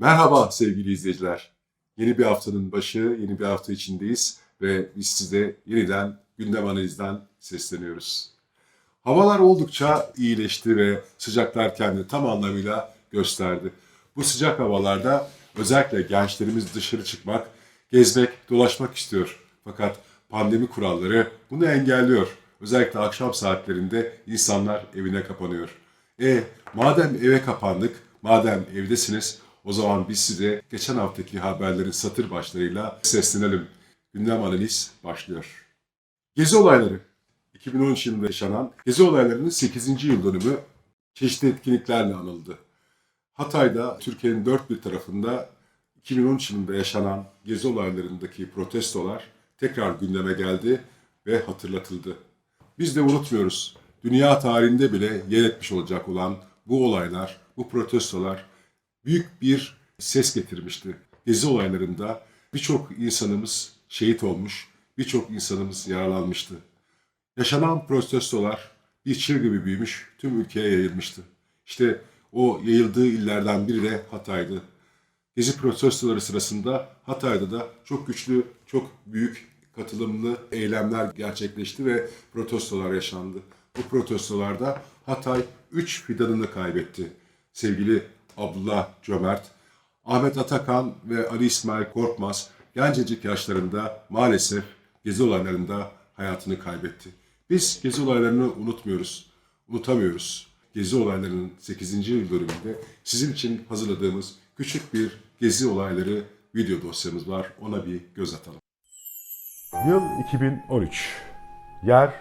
Merhaba sevgili izleyiciler. Yeni bir haftanın başı, yeni bir hafta içindeyiz ve biz size yeniden gündem analizden sesleniyoruz. Havalar oldukça iyileşti ve sıcaklar kendini tam anlamıyla gösterdi. Bu sıcak havalarda özellikle gençlerimiz dışarı çıkmak, gezmek, dolaşmak istiyor. Fakat pandemi kuralları bunu engelliyor. Özellikle akşam saatlerinde insanlar evine kapanıyor. E madem eve kapandık, madem evdesiniz o zaman biz size geçen haftaki haberlerin satır başlarıyla seslenelim. Gündem analiz başlıyor. Gezi olayları. 2013 yılında yaşanan Gezi olaylarının 8. yıl dönümü çeşitli etkinliklerle anıldı. Hatay'da Türkiye'nin dört bir tarafında 2013 yılında yaşanan Gezi olaylarındaki protestolar tekrar gündeme geldi ve hatırlatıldı. Biz de unutmuyoruz. Dünya tarihinde bile yer etmiş olacak olan bu olaylar, bu protestolar büyük bir ses getirmişti. Gezi olaylarında birçok insanımız şehit olmuş, birçok insanımız yaralanmıştı. Yaşanan protestolar bir çığ gibi büyümüş, tüm ülkeye yayılmıştı. İşte o yayıldığı illerden biri de Hatay'dı. Gezi protestoları sırasında Hatay'da da çok güçlü, çok büyük katılımlı eylemler gerçekleşti ve protestolar yaşandı. Bu protestolarda Hatay 3 fidanını kaybetti. Sevgili Abdullah Cömert, Ahmet Atakan ve Ali İsmail Korkmaz gencecik yaşlarında maalesef gezi olaylarında hayatını kaybetti. Biz gezi olaylarını unutmuyoruz, unutamıyoruz. Gezi olaylarının 8. yıl dönümünde sizin için hazırladığımız küçük bir gezi olayları video dosyamız var. Ona bir göz atalım. Yıl 2013. Yer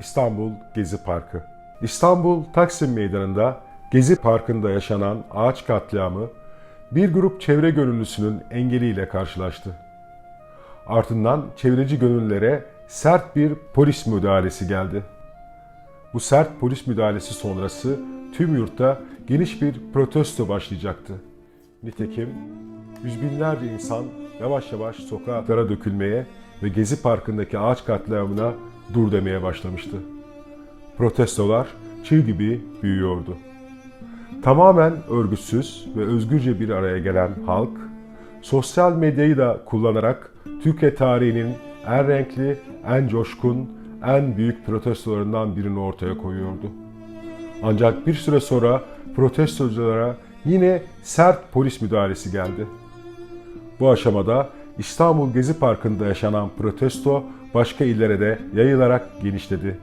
İstanbul Gezi Parkı. İstanbul Taksim Meydanı'nda Gezi Parkı'nda yaşanan ağaç katliamı bir grup çevre gönüllüsünün engeliyle karşılaştı. Ardından çevreci gönüllülere sert bir polis müdahalesi geldi. Bu sert polis müdahalesi sonrası tüm yurtta geniş bir protesto başlayacaktı. Nitekim yüz binlerce insan yavaş yavaş sokaklara dökülmeye ve Gezi Parkı'ndaki ağaç katliamına dur demeye başlamıştı. Protestolar çığ gibi büyüyordu. Tamamen örgütsüz ve özgürce bir araya gelen halk, sosyal medyayı da kullanarak Türkiye tarihinin en renkli, en coşkun, en büyük protestolarından birini ortaya koyuyordu. Ancak bir süre sonra protestoculara yine sert polis müdahalesi geldi. Bu aşamada İstanbul Gezi Parkı'nda yaşanan protesto başka illere de yayılarak genişledi.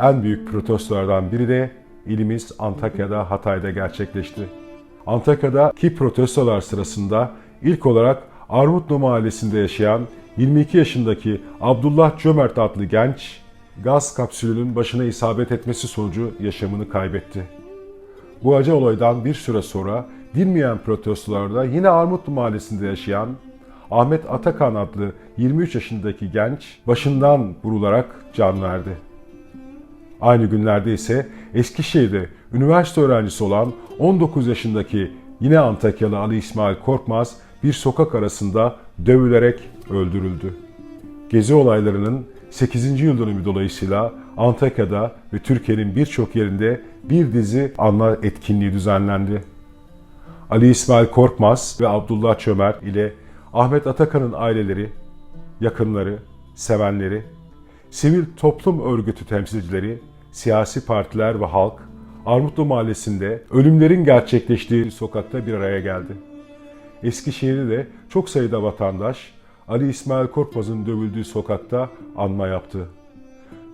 En büyük protestolardan biri de ilimiz Antakya'da, Hatay'da gerçekleşti. Antakya'daki protestolar sırasında ilk olarak Armutlu Mahallesi'nde yaşayan 22 yaşındaki Abdullah Cömert adlı genç gaz kapsülünün başına isabet etmesi sonucu yaşamını kaybetti. Bu acı olaydan bir süre sonra dinmeyen protestolarda yine Armutlu Mahallesi'nde yaşayan Ahmet Atakan adlı 23 yaşındaki genç başından vurularak can verdi. Aynı günlerde ise Eskişehir'de üniversite öğrencisi olan 19 yaşındaki yine Antakyalı Ali İsmail Korkmaz bir sokak arasında dövülerek öldürüldü. Gezi olaylarının 8. yıl dönümü dolayısıyla Antakya'da ve Türkiye'nin birçok yerinde bir dizi anma etkinliği düzenlendi. Ali İsmail Korkmaz ve Abdullah Çömer ile Ahmet Atakan'ın aileleri, yakınları, sevenleri, sivil toplum örgütü temsilcileri, siyasi partiler ve halk Armutlu Mahallesi'nde ölümlerin gerçekleştiği sokakta bir araya geldi. Eskişehir'de de çok sayıda vatandaş Ali İsmail Korkmaz'ın dövüldüğü sokakta anma yaptı.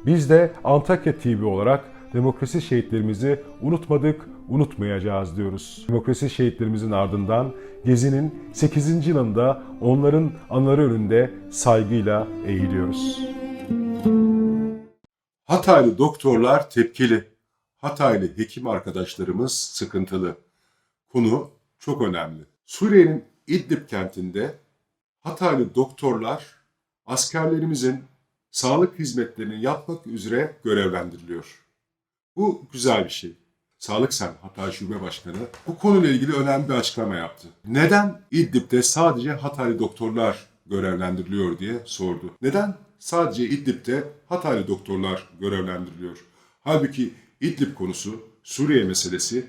Biz de Antakya TV olarak demokrasi şehitlerimizi unutmadık, unutmayacağız diyoruz. Demokrasi şehitlerimizin ardından Gezi'nin 8. yılında onların anıları önünde saygıyla eğiliyoruz. Hataylı doktorlar tepkili. Hataylı hekim arkadaşlarımız sıkıntılı. Konu çok önemli. Suriye'nin İdlib kentinde Hataylı doktorlar askerlerimizin sağlık hizmetlerini yapmak üzere görevlendiriliyor. Bu güzel bir şey. Sağlık Sen Hatay Şube Başkanı bu konuyla ilgili önemli bir açıklama yaptı. Neden İdlib'de sadece Hataylı doktorlar görevlendiriliyor diye sordu. Neden sadece İdlib'de Hataylı doktorlar görevlendiriliyor? Halbuki İdlib konusu, Suriye meselesi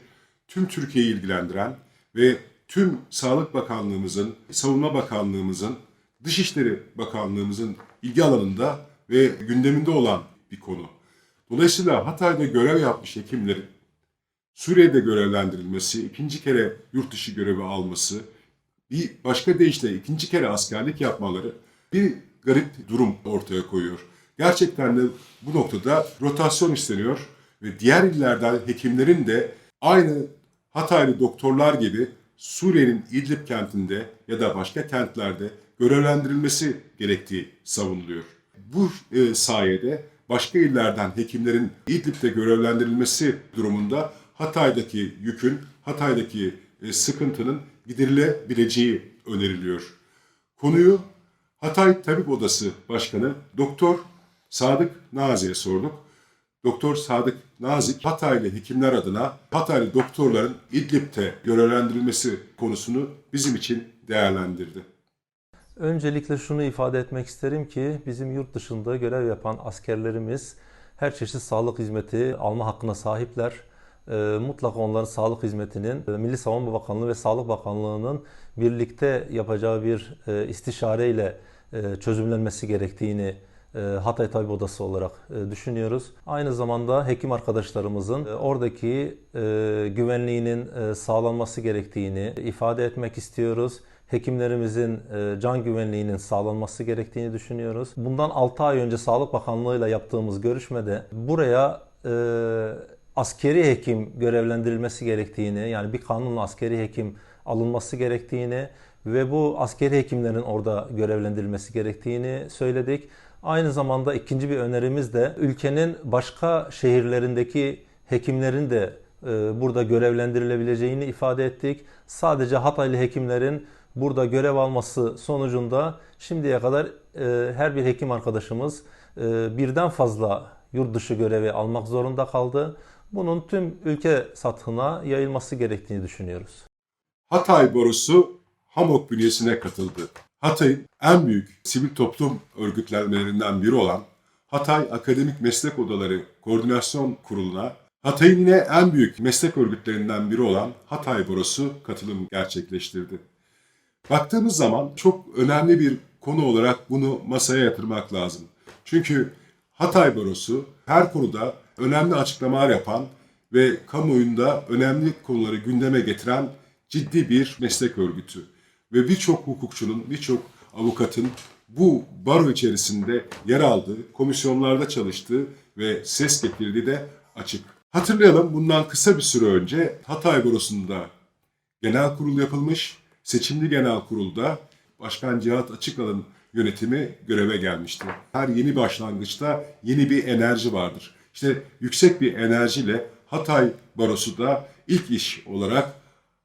tüm Türkiye'yi ilgilendiren ve tüm Sağlık Bakanlığımızın, Savunma Bakanlığımızın, Dışişleri Bakanlığımızın ilgi alanında ve gündeminde olan bir konu. Dolayısıyla Hatay'da görev yapmış hekimlerin Suriye'de görevlendirilmesi, ikinci kere yurt dışı görevi alması, bir başka deyişle ikinci kere askerlik yapmaları bir garip durum ortaya koyuyor. Gerçekten de bu noktada rotasyon isteniyor ve diğer illerden hekimlerin de aynı Hataylı doktorlar gibi Suriye'nin İdlib kentinde ya da başka kentlerde görevlendirilmesi gerektiği savunuluyor. Bu e, sayede başka illerden hekimlerin İdlib'de görevlendirilmesi durumunda Hatay'daki yükün, Hatay'daki e, sıkıntının giderilebileceği öneriliyor. Konuyu Hatay Tabip Odası Başkanı Doktor Sadık Nazi'ye sorduk. Doktor Sadık Nazik Hataylı hekimler adına Hataylı doktorların İdlib'de görevlendirilmesi konusunu bizim için değerlendirdi. Öncelikle şunu ifade etmek isterim ki bizim yurt dışında görev yapan askerlerimiz her çeşit sağlık hizmeti alma hakkına sahipler. Ee, mutlaka onların sağlık hizmetinin e, Milli Savunma Bakanlığı ve Sağlık Bakanlığı'nın birlikte yapacağı bir e, istişareyle e, çözümlenmesi gerektiğini Hatay Tabip Odası olarak düşünüyoruz. Aynı zamanda hekim arkadaşlarımızın oradaki güvenliğinin sağlanması gerektiğini ifade etmek istiyoruz. Hekimlerimizin can güvenliğinin sağlanması gerektiğini düşünüyoruz. Bundan 6 ay önce Sağlık Bakanlığı ile yaptığımız görüşmede buraya askeri hekim görevlendirilmesi gerektiğini, yani bir kanunla askeri hekim alınması gerektiğini ve bu askeri hekimlerin orada görevlendirilmesi gerektiğini söyledik. Aynı zamanda ikinci bir önerimiz de ülkenin başka şehirlerindeki hekimlerin de e, burada görevlendirilebileceğini ifade ettik. Sadece Hataylı hekimlerin burada görev alması sonucunda şimdiye kadar e, her bir hekim arkadaşımız e, birden fazla yurt dışı görevi almak zorunda kaldı. Bunun tüm ülke sathına yayılması gerektiğini düşünüyoruz. Hatay Borusu HAMOK bünyesine katıldı. Hatay'ın en büyük sivil toplum örgütlenmelerinden biri olan Hatay Akademik Meslek Odaları Koordinasyon Kurulu'na Hatay'ın yine en büyük meslek örgütlerinden biri olan Hatay Borusu katılım gerçekleştirdi. Baktığımız zaman çok önemli bir konu olarak bunu masaya yatırmak lazım. Çünkü Hatay Barosu her konuda önemli açıklamalar yapan ve kamuoyunda önemli konuları gündeme getiren ciddi bir meslek örgütü. Ve birçok hukukçunun, birçok avukatın bu baro içerisinde yer aldığı, komisyonlarda çalıştığı ve ses getirdiği de açık. Hatırlayalım bundan kısa bir süre önce Hatay Barosu'nda genel kurul yapılmış. Seçimli genel kurulda Başkan Cihat Açıkal'ın yönetimi göreve gelmişti. Her yeni başlangıçta yeni bir enerji vardır. İşte yüksek bir enerjiyle Hatay Barosu da ilk iş olarak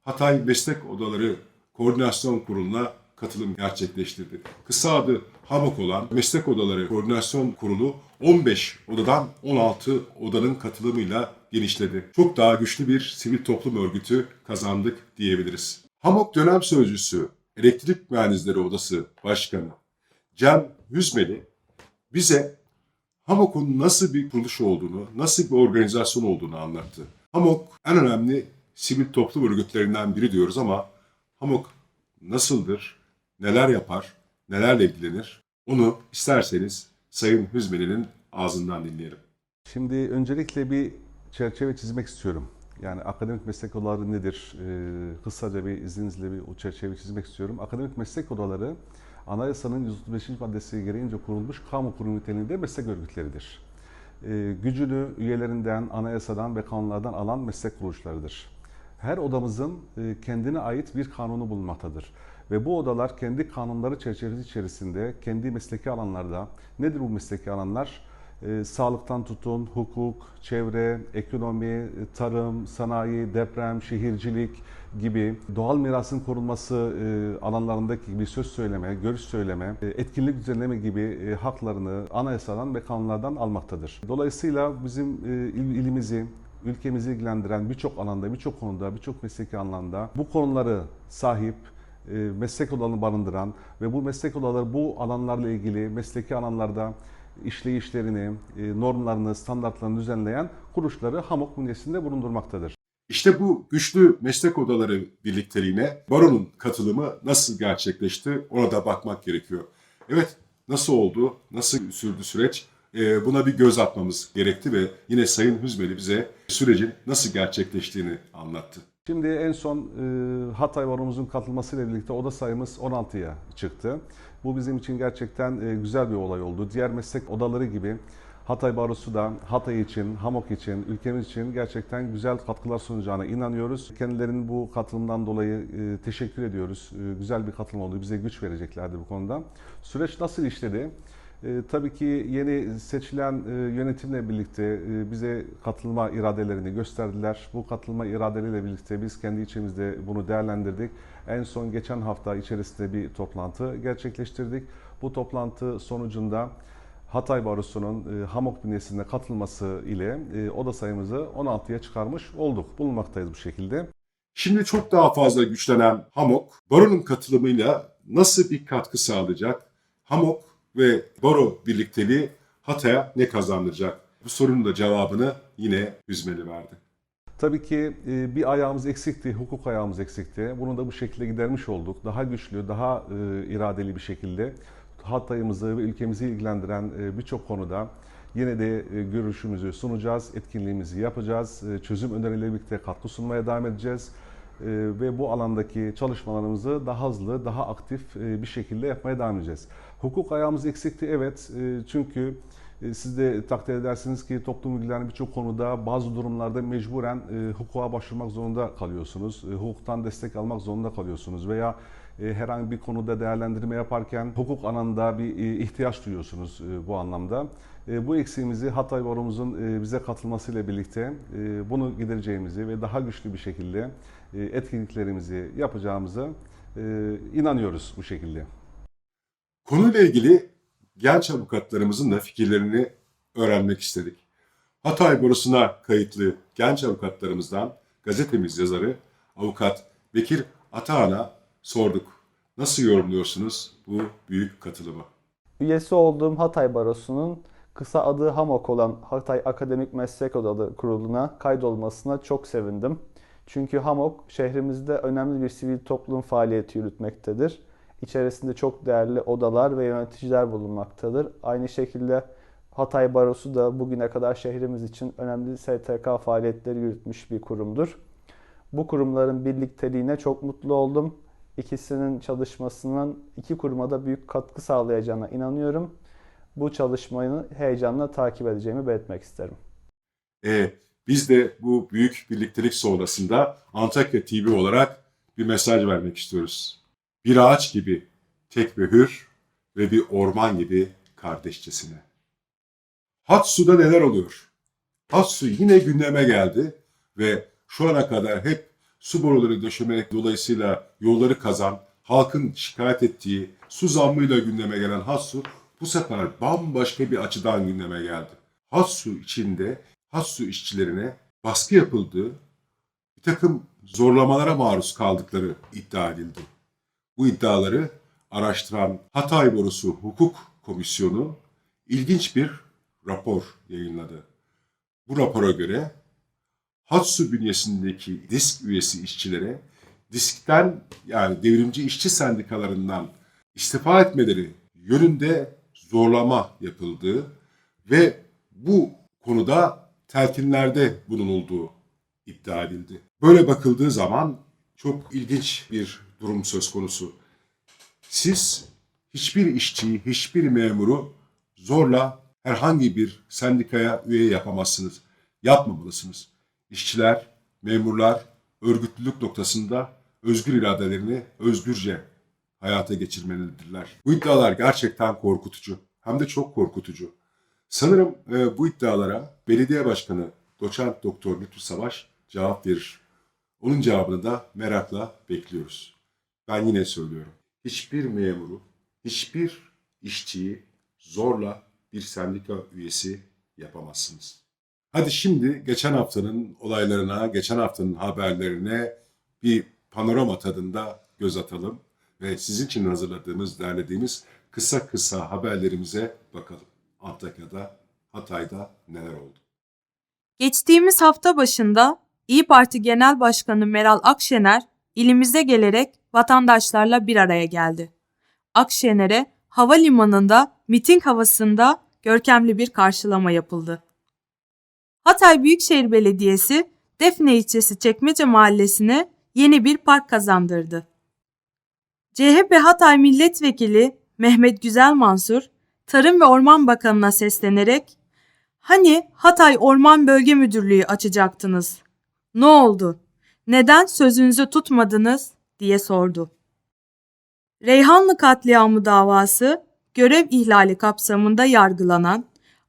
Hatay Meslek Odaları Koordinasyon Kurulu'na katılım gerçekleştirdi. Kısa adı HAMOK olan Meslek Odaları Koordinasyon Kurulu 15 odadan 16 odanın katılımıyla genişledi. Çok daha güçlü bir sivil toplum örgütü kazandık diyebiliriz. HAMOK dönem sözcüsü Elektrik Mühendisleri Odası Başkanı Cem Hüzmeli bize HAMOK'un nasıl bir kuruluş olduğunu, nasıl bir organizasyon olduğunu anlattı. HAMOK en önemli sivil toplum örgütlerinden biri diyoruz ama HAMOK nasıldır, neler yapar, nelerle ilgilenir? Onu isterseniz Sayın Hüzmeli'nin ağzından dinleyelim. Şimdi öncelikle bir çerçeve çizmek istiyorum. Yani akademik meslek odaları nedir? Ee, kısaca bir izninizle bir o çerçeve çizmek istiyorum. Akademik meslek odaları anayasanın 135. maddesi gereğince kurulmuş kamu kurum niteliğinde meslek örgütleridir. Ee, gücünü üyelerinden, anayasadan ve kanunlardan alan meslek kuruluşlarıdır. Her odamızın e, kendine ait bir kanunu bulunmaktadır. Ve bu odalar kendi kanunları çerçevesi içerisinde, kendi mesleki alanlarda, nedir bu mesleki alanlar? E, sağlıktan tutun, hukuk, çevre, ekonomi, tarım, sanayi, deprem, şehircilik gibi doğal mirasın korunması e, alanlarındaki gibi söz söyleme, görüş söyleme, e, etkinlik düzenleme gibi e, haklarını anayasadan ve kanunlardan almaktadır. Dolayısıyla bizim e, il- ilimizi, ülkemizi ilgilendiren birçok alanda, birçok konuda, birçok mesleki alanda bu konuları sahip, e, meslek odalarını barındıran ve bu meslek odaları bu alanlarla ilgili mesleki alanlarda işleyişlerini, e, normlarını, standartlarını düzenleyen kuruluşları HAMOK bünyesinde bulundurmaktadır. İşte bu güçlü meslek odaları birlikteliğine baronun katılımı nasıl gerçekleşti ona da bakmak gerekiyor. Evet nasıl oldu, nasıl sürdü süreç Ee, buna bir göz atmamız gerekti ve yine Sayın Hüzmeli bize sürecin nasıl gerçekleştiğini anlattı. Şimdi en son e, Hatay Baro'muzun katılmasıyla birlikte oda sayımız 16'ya çıktı. Bu bizim için gerçekten e, güzel bir olay oldu. Diğer meslek odaları gibi Hatay Barosu da Hatay için, Hamok için, ülkemiz için gerçekten güzel katkılar sunacağına inanıyoruz. Kendilerinin bu katılımdan dolayı e, teşekkür ediyoruz. E, güzel bir katılım oldu. Bize güç vereceklerdi bu konuda. Süreç nasıl işledi? E, tabii ki yeni seçilen e, yönetimle birlikte e, bize katılma iradelerini gösterdiler. Bu katılma iradeleriyle birlikte biz kendi içimizde bunu değerlendirdik. En son geçen hafta içerisinde bir toplantı gerçekleştirdik. Bu toplantı sonucunda Hatay Barosu'nun e, Hamok bünyesinde katılması ile e, oda sayımızı 16'ya çıkarmış olduk. Bulunmaktayız bu şekilde. Şimdi çok daha fazla güçlenen Hamok, baronun katılımıyla nasıl bir katkı sağlayacak? Hamok ve baro birlikteliği Hatay'a ne kazandıracak? Bu sorunun da cevabını yine Hüzmeli verdi. Tabii ki e, bir ayağımız eksikti, hukuk ayağımız eksikti. Bunu da bu şekilde gidermiş olduk. Daha güçlü, daha e, iradeli bir şekilde Hatay'ımızı ve ülkemizi ilgilendiren e, birçok konuda yine de görüşümüzü sunacağız, etkinliğimizi yapacağız, çözüm önerileriyle birlikte katkı sunmaya devam edeceğiz. Ve bu alandaki çalışmalarımızı daha hızlı, daha aktif bir şekilde yapmaya devam edeceğiz. Hukuk ayağımız eksikti evet e, çünkü e, siz de takdir edersiniz ki toplum ilgilenen birçok konuda bazı durumlarda mecburen e, hukuka başvurmak zorunda kalıyorsunuz. E, hukuktan destek almak zorunda kalıyorsunuz veya herhangi bir konuda değerlendirme yaparken hukuk alanında bir ihtiyaç duyuyorsunuz bu anlamda. Bu eksiğimizi Hatay Baro'muzun e, bize katılmasıyla birlikte bunu gidereceğimizi ve daha güçlü bir şekilde etkinliklerimizi yapacağımıza e, inanıyoruz bu şekilde. Konuyla ilgili genç avukatlarımızın da fikirlerini öğrenmek istedik. Hatay Borusu'na kayıtlı genç avukatlarımızdan gazetemiz yazarı avukat Bekir Atahan'a sorduk. Nasıl yorumluyorsunuz bu büyük katılımı? Üyesi olduğum Hatay Barosu'nun kısa adı HAMOK olan Hatay Akademik Meslek Odaları Kurulu'na kaydolmasına çok sevindim. Çünkü HAMOK şehrimizde önemli bir sivil toplum faaliyeti yürütmektedir. İçerisinde çok değerli odalar ve yöneticiler bulunmaktadır. Aynı şekilde Hatay Barosu da bugüne kadar şehrimiz için önemli STK faaliyetleri yürütmüş bir kurumdur. Bu kurumların birlikteliğine çok mutlu oldum. İkisinin çalışmasının iki kuruma da büyük katkı sağlayacağına inanıyorum. Bu çalışmayı heyecanla takip edeceğimi belirtmek isterim. E, biz de bu büyük birliktelik sonrasında Antakya TV olarak bir mesaj vermek istiyoruz. Bir ağaç gibi tek ve hür ve bir orman gibi kardeşçesine. Hatsu'da neler oluyor? Hatsu yine gündeme geldi ve şu ana kadar hep su boruları döşemek dolayısıyla yolları kazan, halkın şikayet ettiği su zammıyla gündeme gelen Hatsu bu sefer bambaşka bir açıdan gündeme geldi. Hatsu içinde Hatsu işçilerine baskı yapıldığı, bir takım zorlamalara maruz kaldıkları iddia edildi. Bu iddiaları araştıran Hatay Borusu Hukuk Komisyonu ilginç bir rapor yayınladı. Bu rapora göre Hatsu bünyesindeki disk üyesi işçilere diskten yani devrimci işçi sendikalarından istifa etmeleri yönünde zorlama yapıldığı ve bu konuda telkinlerde bulunulduğu iddia edildi. Böyle bakıldığı zaman çok ilginç bir durum söz konusu. Siz hiçbir işçiyi, hiçbir memuru zorla herhangi bir sendikaya üye yapamazsınız. Yapmamalısınız. İşçiler, memurlar örgütlülük noktasında özgür iradelerini özgürce hayata geçirmelidirler. Bu iddialar gerçekten korkutucu. Hem de çok korkutucu. Sanırım e, bu iddialara belediye başkanı doçent doktor Lütfü Savaş cevap verir. Onun cevabını da merakla bekliyoruz. Ben yine söylüyorum. Hiçbir memuru, hiçbir işçiyi zorla bir sendika üyesi yapamazsınız. Hadi şimdi geçen haftanın olaylarına, geçen haftanın haberlerine bir panorama tadında göz atalım ve sizin için hazırladığımız, derlediğimiz kısa kısa haberlerimize bakalım. Antakya'da, Hatay'da neler oldu? Geçtiğimiz hafta başında İyi Parti Genel Başkanı Meral Akşener ilimize gelerek vatandaşlarla bir araya geldi. Akşener'e havalimanında miting havasında görkemli bir karşılama yapıldı. Hatay Büyükşehir Belediyesi Defne ilçesi Çekmece Mahallesi'ne yeni bir park kazandırdı. CHP Hatay Milletvekili Mehmet Güzel Mansur, Tarım ve Orman Bakanı'na seslenerek Hani Hatay Orman Bölge Müdürlüğü açacaktınız? Ne oldu? Neden sözünüzü tutmadınız? diye sordu. Reyhanlı katliamı davası görev ihlali kapsamında yargılanan,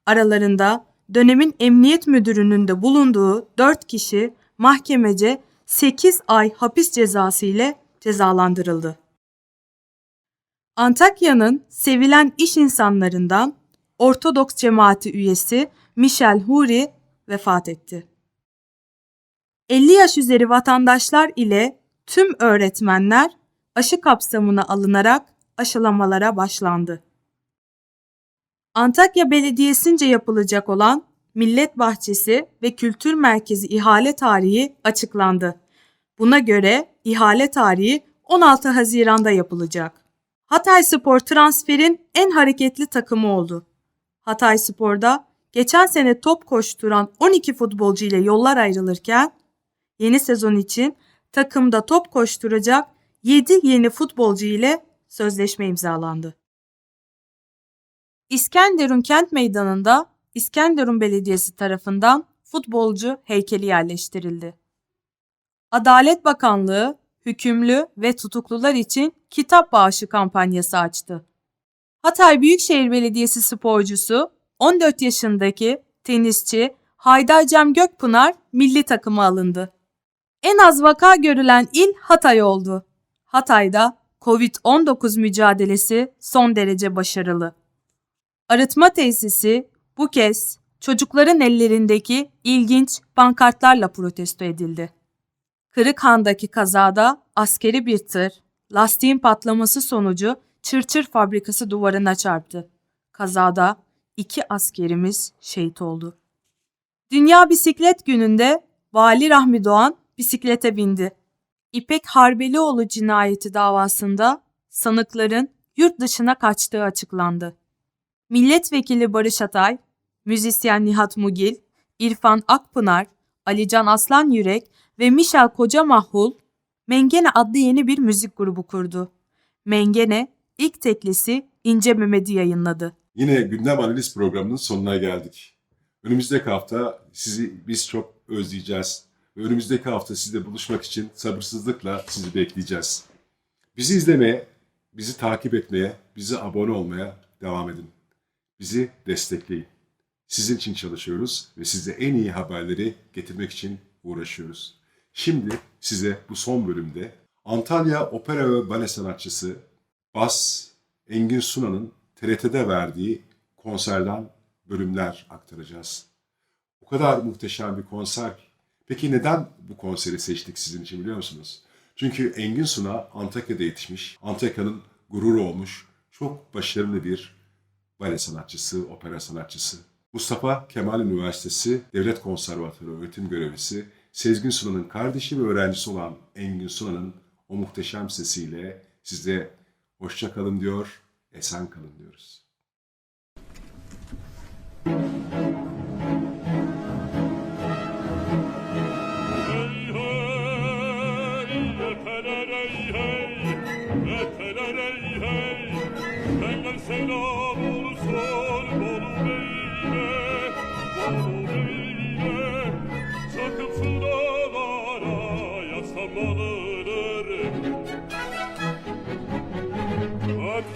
aralarında dönemin emniyet müdürünün de bulunduğu 4 kişi mahkemece 8 ay hapis cezası ile cezalandırıldı. Antakya'nın sevilen iş insanlarından Ortodoks cemaati üyesi Michel Huri vefat etti. 50 yaş üzeri vatandaşlar ile tüm öğretmenler aşı kapsamına alınarak aşılamalara başlandı. Antakya Belediyesi'nce yapılacak olan Millet Bahçesi ve Kültür Merkezi ihale tarihi açıklandı. Buna göre ihale tarihi 16 Haziran'da yapılacak. Hatay Spor transferin en hareketli takımı oldu. Hatay Spor'da geçen sene top koşturan 12 futbolcu ile yollar ayrılırken yeni sezon için takımda top koşturacak 7 yeni futbolcu ile sözleşme imzalandı. İskenderun Kent Meydanı'nda İskenderun Belediyesi tarafından futbolcu heykeli yerleştirildi. Adalet Bakanlığı hükümlü ve tutuklular için kitap bağışı kampanyası açtı. Hatay Büyükşehir Belediyesi sporcusu 14 yaşındaki tenisçi Haydar Cem Gökpınar milli takıma alındı. En az vaka görülen il Hatay oldu. Hatay'da Covid-19 mücadelesi son derece başarılı. Arıtma tesisi bu kez çocukların ellerindeki ilginç pankartlarla protesto edildi. Kırıkhan'daki kazada askeri bir tır, lastiğin patlaması sonucu çırçır fabrikası duvarına çarptı. Kazada iki askerimiz şehit oldu. Dünya Bisiklet Günü'nde Vali Rahmi Doğan bisiklete bindi. İpek Harbelioğlu cinayeti davasında sanıkların yurt dışına kaçtığı açıklandı. Milletvekili Barış Atay, müzisyen Nihat Mugil, İrfan Akpınar, Alican Aslan Yürek ve Michel Koca Mahul, Mengene adlı yeni bir müzik grubu kurdu. Mengene ilk teklisi İnce Mehmet'i yayınladı. Yine gündem analiz programının sonuna geldik. Önümüzdeki hafta sizi biz çok özleyeceğiz. Önümüzdeki hafta sizle buluşmak için sabırsızlıkla sizi bekleyeceğiz. Bizi izlemeye, bizi takip etmeye, bize abone olmaya devam edin. Bizi destekleyin. Sizin için çalışıyoruz ve size en iyi haberleri getirmek için uğraşıyoruz. Şimdi size bu son bölümde Antalya opera ve bale sanatçısı Bas Engin Suna'nın TRT'de verdiği konserden bölümler aktaracağız. O kadar muhteşem bir konser. ki. Peki neden bu konseri seçtik sizin için biliyor musunuz? Çünkü Engin Suna Antakya'da yetişmiş, Antakya'nın gururu olmuş, çok başarılı bir bale sanatçısı, opera sanatçısı. Mustafa Kemal Üniversitesi Devlet Konservatuarı öğretim görevlisi Sezgin Suna'nın kardeşi ve öğrencisi olan Engin Suna'nın o muhteşem sesiyle size hoşça kalın diyor, esen kalın diyoruz.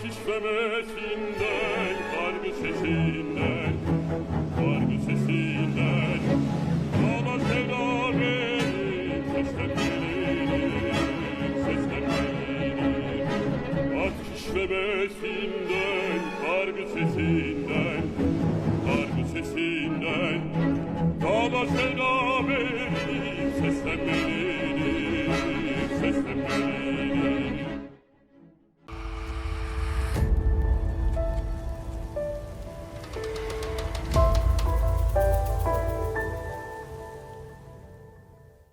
Titremesinden, kalbi sesinden, kalbi sesinden. Bana sevda verir, seslenmeleri, seslenmeleri Ateş ve ben tornado